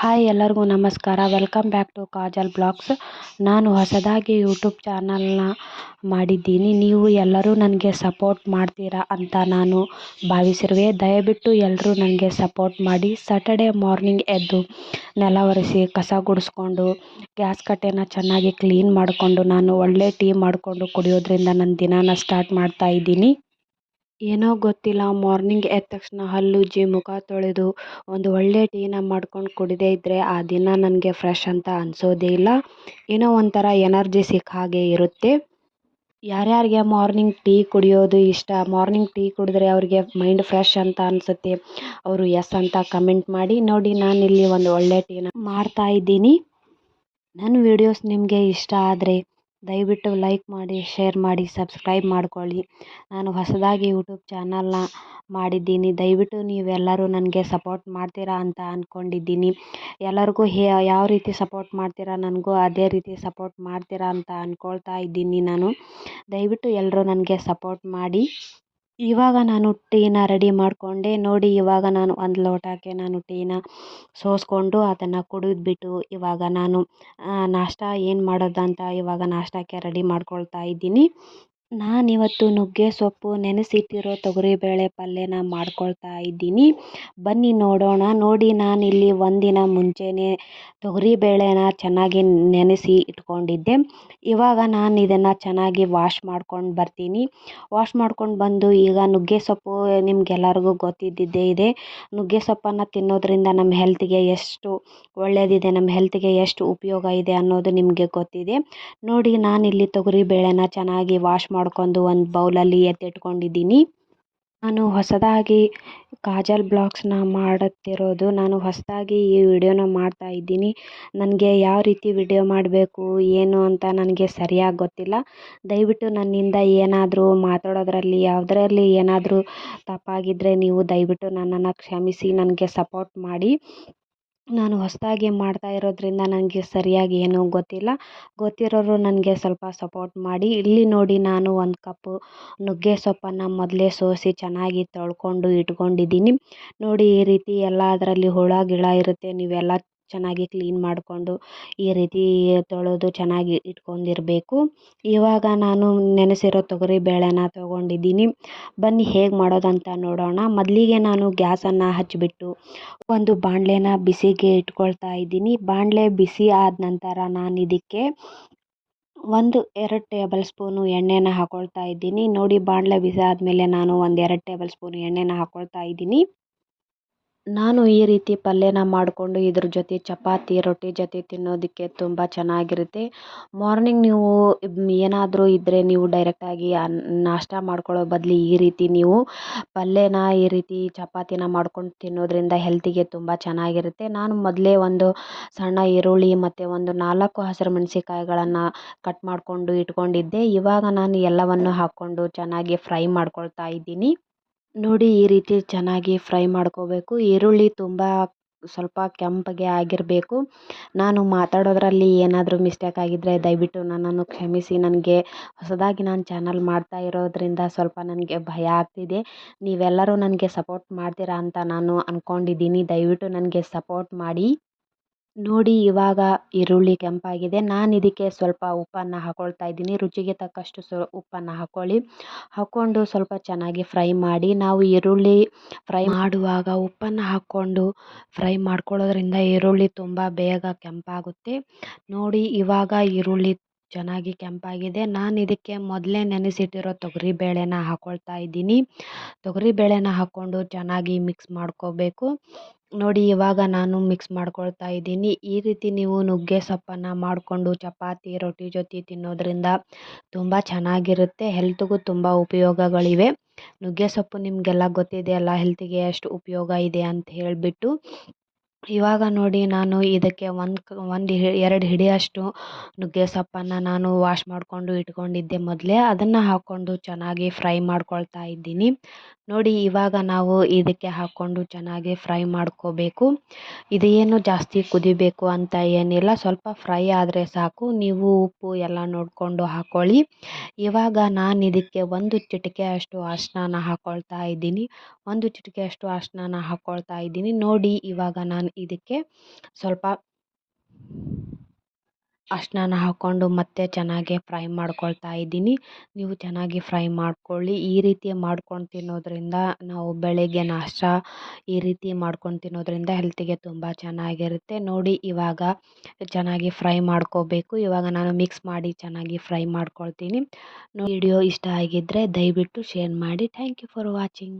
Hi ಎಲ್ಲರಿಗೂ ನಮಸ್ಕಾರ. Welcome back to Kajal blogs. ನಾನು ಹೊಸದಾಗಿ ಯೂಟ್ಯೂಬ್ ಚಾನಲ್ನ ಮಾಡಿದ್ದೀನಿ. ನೀವು ಎಲ್ಲರೂ ನನಗೆ ಸಪೋರ್ಟ್ ಮಾಡ್ತೀರಾ ಅಂತ ನಾನು ಭಾವಿಸಿರುವೆ. ದಯವಿಟ್ಟು ಎಲ್ಲರೂ ನನಗೆ ಸಪೋರ್ಟ್ ಮಾಡಿ. ಸಾಟರ್ಡೆ ಮಾರ್ನಿಂಗ್ ಎದ್ದು ನೆಲ ಒರೆಸಿ, ಕಸ ಗುಡಿಸ್ಕೊಂಡು, ಗ್ಯಾಸ್ ಕಟ್ಟೆನ ಚೆನ್ನಾಗಿ ಕ್ಲೀನ್ ಮಾಡಿಕೊಂಡು, ನಾನು ಒಳ್ಳೆ ಟೀ ಮಾಡಿಕೊಂಡು ಕುಡಿಯೋದ್ರಿಂದ ನನ್ನ ದಿನಾನ ಸ್ಟಾರ್ಟ್ ಮಾಡ್ತಾ ಇದ್ದೀನಿ. ಏನೋ ಗೊತ್ತಿಲ್ಲ, ಮಾರ್ನಿಂಗ್ ಎದ್ದ ತಕ್ಷಣ ಹಲ್ಲುಜ್ಜಿ ಮುಖ ತೊಳೆದು ಒಂದು ಒಳ್ಳೆ ಟೀನ ಮಾಡ್ಕೊಂಡು ಕುಡಿದೇ ಇದ್ದರೆ ಆ ದಿನ ನನಗೆ ಫ್ರೆಶ್ ಅಂತ ಅನಿಸೋದೇ ಇಲ್ಲ. ಏನೋ ಒಂಥರ ಎನರ್ಜಿ ಸಿಕ್ಕ ಹಾಗೆ ಇರುತ್ತೆ. ಯಾರ್ಯಾರಿಗೆ ಮಾರ್ನಿಂಗ್ ಟೀ ಕುಡಿಯೋದು ಇಷ್ಟ, ಮಾರ್ನಿಂಗ್ ಟೀ ಕುಡಿದ್ರೆ ಅವರಿಗೆ ಮೈಂಡ್ ಫ್ರೆಶ್ ಅಂತ ಅನಿಸುತ್ತೆ, ಅವರು ಎಸ್ ಅಂತ ಕಮೆಂಟ್ ಮಾಡಿ. ನೋಡಿ, ನಾನು ಇಲ್ಲಿ ಒಂದು ಒಳ್ಳೆ ಟೀನ ಮಾಡ್ತಾ ಇದ್ದೀನಿ. ನನ್ನ ವಿಡಿಯೋಸ್ ನಿಮಗೆ ಇಷ್ಟ ಆದರೆ ದಯವಿಟ್ಟು ಲೈಕ್ ಮಾಡಿ, ಶೇರ್ ಮಾಡಿ, ಸಬ್ಸ್ಕ್ರೈಬ್ ಮಾಡ್ಕೊಳ್ಳಿ. ನಾನು ಹೊಸದಾಗಿ ಯೂಟ್ಯೂಬ್ ಚಾನಲ್ನ ಮಾಡಿದ್ದೀನಿ. ದಯವಿಟ್ಟು ನೀವೆಲ್ಲರೂ ನನಗೆ ಸಪೋರ್ಟ್ ಮಾಡ್ತೀರಾ ಅಂತ ಅಂದ್ಕೊಂಡಿದ್ದೀನಿ ಎಲ್ಲರಿಗೂ ಹೇ, ಯಾವ ರೀತಿ ಸಪೋರ್ಟ್ ಮಾಡ್ತೀರಾ, ನನಗೂ ಅದೇ ರೀತಿ ಸಪೋರ್ಟ್ ಮಾಡ್ತೀರಾ ಅಂತ ಅಂದ್ಕೊಳ್ತಾ ಇದ್ದೀನಿ ನಾನು. ದಯವಿಟ್ಟು ಎಲ್ಲರೂ ನನಗೆ ಸಪೋರ್ಟ್ ಮಾಡಿ. ಇವಾಗ ನಾನು ಟೀನ ರೆಡಿ ಮಾಡಿಕೊಂಡೆ. ನೋಡಿ ಇವಾಗ ನಾನು ಒಂದು ಲೋಟಕ್ಕೆ ನಾನು ಟೀನ ಸೋಸ್ಕೊಂಡು ಅದನ್ನು ಕುಡಿದ್ಬಿಟ್ಟು ಇವಾಗ ನಾನು ನಾಷ್ಟ ಏನು ಮಾಡೋದಂತ ಇವಾಗ ನಾಷ್ಟಕ್ಕೆ ರೆಡಿ ಮಾಡ್ಕೊಳ್ತಾ ಇದ್ದೀನಿ. ನಾನಿವತ್ತು ನುಗ್ಗೆ ಸೊಪ್ಪು ನೆನೆಸಿಟ್ಟಿರೋ ತೊಗರಿಬೇಳೆ ಪಲ್ಯನ ಮಾಡ್ಕೊಳ್ತಾ ಇದ್ದೀನಿ. ಬನ್ನಿ ನೋಡೋಣ. ನೋಡಿ ನಾನು ಇಲ್ಲಿ ಒಂದಿನ ಮುಂಚೆನೇ ತೊಗರಿಬೇಳೆನ ಚೆನ್ನಾಗಿ ನೆನೆಸಿ ಇಟ್ಕೊಂಡಿದ್ದೆ. ಇವಾಗ ನಾನು ಇದನ್ನು ಚೆನ್ನಾಗಿ ವಾಶ್ ಮಾಡ್ಕೊಂಡು ಬರ್ತೀನಿ. ವಾಶ್ ಮಾಡ್ಕೊಂಡು ಬಂದು ಈಗ ನುಗ್ಗೆ ಸೊಪ್ಪು ನಿಮ್ಗೆಲ್ಲರಿಗೂ ಗೊತ್ತಿದ್ದಿದ್ದೇ ಇದೆ. ನುಗ್ಗೆ ಸೊಪ್ಪನ್ನು ತಿನ್ನೋದ್ರಿಂದ ನಮ್ಮ ಹೆಲ್ತಿಗೆ ಎಷ್ಟು ಒಳ್ಳೆಯದಿದೆ ನಮ್ಮ ಹೆಲ್ತಿಗೆ ಎಷ್ಟು ಉಪಯೋಗ ಇದೆ ಅನ್ನೋದು ನಿಮಗೆ ಗೊತ್ತಿದೆ. ನೋಡಿ ನಾನು ಇಲ್ಲಿ ತೊಗರಿ ಬೇಳೆನ ಚೆನ್ನಾಗಿ ವಾಶ್ ಮಾಡ್ಕೊಂಡು ಒಂದು ಬೌಲಲ್ಲಿ ಎತ್ತಿಟ್ಕೊಂಡಿದ್ದೀನಿ. ನಾನು ಹೊಸದಾಗಿ ಕಾಜಲ್ ಬ್ಲಾಗ್ಸ್ನ ಮಾಡುತ್ತಿರೋದು ನಾನು ಹೊಸದಾಗಿ ಈ ವಿಡಿಯೋನ ಮಾಡ್ತಾ ಇದ್ದೀನಿ. ನನಗೆ ಯಾವ ರೀತಿ ವಿಡಿಯೋ ಮಾಡಬೇಕು, ಏನು ಅಂತ ನನಗೆ ಸರಿಯಾಗಿ ಗೊತ್ತಿಲ್ಲ. ದಯವಿಟ್ಟು ನನ್ನಿಂದ ಏನಾದರೂ ಮಾತಾಡೋದ್ರಲ್ಲಿ, ಯಾವುದರಲ್ಲಿ ಏನಾದರೂ ತಪ್ಪಾಗಿದ್ದರೆ ನೀವು ದಯವಿಟ್ಟು ನನ್ನನ್ನು ಕ್ಷಮಿಸಿ, ನನಗೆ ಸಪೋರ್ಟ್ ಮಾಡಿ. ನಾನು ಹೊಸದಾಗಿ ಮಾಡ್ತಾ ಇರೋದ್ರಿಂದ ನನಗೆ ಸರಿಯಾಗಿ ಏನೂ ಗೊತ್ತಿಲ್ಲ. ಗೊತ್ತಿರೋರು ನನಗೆ ಸ್ವಲ್ಪ ಸಪೋರ್ಟ್ ಮಾಡಿ. ಇಲ್ಲಿ ನೋಡಿ ನಾನು ಒಂದು ಕಪ್ಪು ನುಗ್ಗೆ ಸೊಪ್ಪನ್ನು ಮೊದಲೇ ಸೋಸಿ ಚೆನ್ನಾಗಿ ತೊಳ್ಕೊಂಡು ಇಟ್ಕೊಂಡಿದ್ದೀನಿ. ನೋಡಿ ಈ ರೀತಿ ಎಲ್ಲ ಅದರಲ್ಲಿ ಹುಳ, ಗಿಳ ಇರುತ್ತೆ, ನೀವೆಲ್ಲ ಚೆನ್ನಾಗಿ ಕ್ಲೀನ್ ಮಾಡಿಕೊಂಡು ಈ ರೀತಿ ತೊಳೆದು ಚೆನ್ನಾಗಿ ಇಟ್ಕೊಂಡಿರಬೇಕು. ಇವಾಗ ನಾನು ನೆನೆಸಿರೋ ತೊಗರಿ ಬೇಳೆನ ತೊಗೊಂಡಿದ್ದೀನಿ. ಬನ್ನಿ ಹೇಗೆ ಮಾಡೋದಂತ ನೋಡೋಣ. ಮೊದಲಿಗೆ ನಾನು ಗ್ಯಾಸನ್ನು ಹಚ್ಚಿಬಿಟ್ಟು ಒಂದು ಬಾಣಲೆನ ಬಿಸಿಗೆ ಇಟ್ಕೊಳ್ತಾ ಇದ್ದೀನಿ. ಬಾಣಲೆ ಬಿಸಿ ಆದ ನಂತರ ನಾನು ಇದಕ್ಕೆ ಒಂದು ಎರಡು ಟೇಬಲ್ ಸ್ಪೂನು ಎಣ್ಣೆನ ಹಾಕ್ಕೊಳ್ತಾ ಇದ್ದೀನಿ. ನೋಡಿ ಬಾಣಲೆ ಬಿಸಿ ಆದಮೇಲೆ ನಾನು ಒಂದು ಎರಡು ಟೇಬಲ್ ಸ್ಪೂನ್ ಎಣ್ಣೆನ ಹಾಕ್ಕೊಳ್ತಾ ಇದ್ದೀನಿ. ನಾನು ಈ ರೀತಿ ಪಲ್ಯನ ಮಾಡಿಕೊಂಡು ಇದ್ರ ಜೊತೆ ಚಪಾತಿ, ರೊಟ್ಟಿ ಜೊತೆ ತಿನ್ನೋದಕ್ಕೆ ತುಂಬ ಚೆನ್ನಾಗಿರುತ್ತೆ. ಮಾರ್ನಿಂಗ್ ನೀವು ಏನಾದರೂ ಇದ್ದರೆ ನೀವು ಡೈರೆಕ್ಟಾಗಿ ನಾಷ್ಟ ಮಾಡ್ಕೊಳ್ಳೋ ಬದಲು ಈ ರೀತಿ ನೀವು ಪಲ್ಯನ ಈ ರೀತಿ ಚಪಾತಿನ ಮಾಡ್ಕೊಂಡು ತಿನ್ನೋದರಿಂದ ಹೆಲ್ತಿಗೆ ತುಂಬ ಚೆನ್ನಾಗಿರುತ್ತೆ. ನಾನು ಮೊದಲೇ ಒಂದು ಸಣ್ಣ ಈರುಳ್ಳಿ ಮತ್ತು ಒಂದು ನಾಲ್ಕು ಹಸಿರು ಮೆಣಸಿಕಾಯಿಗಳನ್ನು ಕಟ್ ಮಾಡಿಕೊಂಡು ಇಟ್ಕೊಂಡಿದ್ದೆ. ಇವಾಗ ನಾನು ಎಲ್ಲವನ್ನು ಹಾಕ್ಕೊಂಡು ಚೆನ್ನಾಗಿ ಫ್ರೈ ಮಾಡ್ಕೊಳ್ತಾ ಇದ್ದೀನಿ. ನೋಡಿ ಈ ರೀತಿ ಚೆನ್ನಾಗಿ ಫ್ರೈ ಮಾಡ್ಕೋಬೇಕು. ಈರುಳ್ಳಿ ತುಂಬ ಸ್ವಲ್ಪ ಕೆಂಪಗೆ ಆಗಿರಬೇಕು. ನಾನು ಮಾತಾಡೋದ್ರಲ್ಲಿ ಏನಾದರೂ ಮಿಸ್ಟೇಕ್ ಆಗಿದ್ದರೆ ದಯವಿಟ್ಟು ನನ್ನನ್ನು ಕ್ಷಮಿಸಿ. ನನಗೆ ಹೊಸದಾಗಿ ನಾನು ಚಾನಲ್ ಮಾಡ್ತಾ ಇರೋದರಿಂದ ಸ್ವಲ್ಪ ನನಗೆ ಭಯ ಆಗ್ತಿದೆ. ನೀವೆಲ್ಲರೂ ನನಗೆ ಸಪೋರ್ಟ್ ಮಾಡ್ತೀರಾ ಅಂತ ನಾನು ಅಂದ್ಕೊಂಡಿದ್ದೀನಿ ದಯವಿಟ್ಟು ನನಗೆ ಸಪೋರ್ಟ್ ಮಾಡಿ. ನೋಡಿ ಇವಾಗ ಈರುಳ್ಳಿ ಕೆಂಪಾಗಿದೆ. ನಾನು ಇದಕ್ಕೆ ಸ್ವಲ್ಪ ಉಪ್ಪನ್ನು ಹಾಕ್ಕೊಳ್ತಾ ಇದ್ದೀನಿ. ರುಚಿಗೆ ತಕ್ಕಷ್ಟು ಸ್ವ ಉಪ್ಪನ್ನು ಹಾಕ್ಕೊಳ್ಳಿ ಹಾಕ್ಕೊಂಡು ಸ್ವಲ್ಪ ಚೆನ್ನಾಗಿ ಫ್ರೈ ಮಾಡಿ, ನಾವು ಈರುಳ್ಳಿ ಫ್ರೈ ಮಾಡುವಾಗ ಉಪ್ಪನ್ನು ಹಾಕ್ಕೊಂಡು ಫ್ರೈ ಮಾಡ್ಕೊಳ್ಳೋದ್ರಿಂದ ಈರುಳ್ಳಿ ತುಂಬ ಬೇಗ ಕೆಂಪಾಗುತ್ತೆ. ನೋಡಿ ಇವಾಗ ಈರುಳ್ಳಿ ಚೆನ್ನಾಗಿ ಕೆಂಪಾಗಿದೆ. ನಾನು ಇದಕ್ಕೆ ಮೊದಲೇ ನೆನೆಸಿಟ್ಟಿರೋ ತೊಗರಿ ಬೇಳೆನ ಹಾಕ್ಕೊಳ್ತಾ ಇದ್ದೀನಿ. ತೊಗರಿ ಬೇಳೆನ ಹಾಕ್ಕೊಂಡು ಚೆನ್ನಾಗಿ ಮಿಕ್ಸ್ ಮಾಡ್ಕೋಬೇಕು. ನೋಡಿ ಇವಾಗ ನಾನು ಮಿಕ್ಸ್ ಮಾಡ್ಕೊಳ್ತಾ ಇದ್ದೀನಿ. ಈ ರೀತಿ ನೀವು ನುಗ್ಗೆ ಸೊಪ್ಪನ್ನು ಮಾಡಿಕೊಂಡು ಚಪಾತಿ, ರೊಟ್ಟಿ ಜೊತೆ ತಿನ್ನೋದ್ರಿಂದ ತುಂಬ ಚೆನ್ನಾಗಿರುತ್ತೆ. ಹೆಲ್ತ್ಗೂ ತುಂಬ ಉಪಯೋಗಗಳಿವೆ. ನುಗ್ಗೆ ಸೊಪ್ಪು ನಿಮಗೆಲ್ಲ ಗೊತ್ತಿದೆ ಅಲ್ಲ ಹೆಲ್ತಿಗೆ ಎಷ್ಟು ಉಪಯೋಗ ಇದೆ ಅಂತ ಹೇಳಿಬಿಟ್ಟು. ಇವಾಗ ನೋಡಿ ನಾನು ಇದಕ್ಕೆ ಒಂದು ಒಂದು ಎರಡು ಹಿಡಿಯಷ್ಟು ನುಗ್ಗೆ ಸೊಪ್ಪನ್ನು ನಾನು ವಾಶ್ ಮಾಡಿಕೊಂಡು ಇಟ್ಕೊಂಡಿದ್ದೆ ಮೊದಲೇ. ಅದನ್ನು ಹಾಕ್ಕೊಂಡು ಚೆನ್ನಾಗಿ ಫ್ರೈ ಮಾಡ್ಕೊಳ್ತಾ ಇದ್ದೀನಿ. ನೋಡಿ ಇವಾಗ ನಾವು ಇದಕ್ಕೆ ಹಾಕ್ಕೊಂಡು ಚೆನ್ನಾಗಿ ಫ್ರೈ ಮಾಡ್ಕೋಬೇಕು. ಇದೇನು ಜಾಸ್ತಿ ಕುದಿಬೇಕು ಅಂತ ಏನಿಲ್ಲ. ಸ್ವಲ್ಪ ಫ್ರೈ ಆದರೆ ಸಾಕು. ನೀವು ಉಪ್ಪು ಎಲ್ಲ ನೋಡಿಕೊಂಡು ಹಾಕ್ಕೊಳ್ಳಿ ಇವಾಗ ನಾನು ಇದಕ್ಕೆ ಒಂದು ಚಿಟಿಕೆ ಅಷ್ಟು ಅರಿಶಿನ ಹಾಕ್ಕೊಳ್ತಾ ಇದ್ದೀನಿ. ಒಂದು ಚಿಟಿಕೆ ಅಷ್ಟು ಅರಿಶಿನ ಹಾಕ್ಕೊಳ್ತಾ ಇದ್ದೀನಿ. ನೋಡಿ ಇವಾಗ ನಾನು ನಾನು ಇದಕ್ಕೆ ಸ್ವಲ್ಪ ಅರ್ಶಿನ ಹಾಕ್ಕೊಂಡು ಮತ್ತೆ ಚೆನ್ನಾಗಿ ಫ್ರೈ ಮಾಡ್ಕೊಳ್ತಾ ಇದ್ದೀನಿ. ನೀವು ಚೆನ್ನಾಗಿ ಫ್ರೈ ಮಾಡ್ಕೊಳ್ಳಿ. ಈ ರೀತಿ ಮಾಡ್ಕೊಂಡು ತಿನ್ನೋದ್ರಿಂದ ನಾವು ಬೆಳಗ್ಗೆ ನಾಷ್ಟ ಈ ರೀತಿ ಮಾಡ್ಕೊಂಡು ತಿನ್ನೋದ್ರಿಂದ ಹೆಲ್ತಿಗೆ ತುಂಬ ಚೆನ್ನಾಗಿರುತ್ತೆ. ನೋಡಿ, ಇವಾಗ ಚೆನ್ನಾಗಿ ಫ್ರೈ ಮಾಡ್ಕೋಬೇಕು. ಇವಾಗ ನಾನು ಮಿಕ್ಸ್ ಮಾಡಿ ಚೆನ್ನಾಗಿ ಫ್ರೈ ಮಾಡ್ಕೊಳ್ತೀನಿ. ವಿಡಿಯೋ ಇಷ್ಟ ಆಗಿದ್ದರೆ ದಯವಿಟ್ಟು ಶೇರ್ ಮಾಡಿ. Thank you for watching.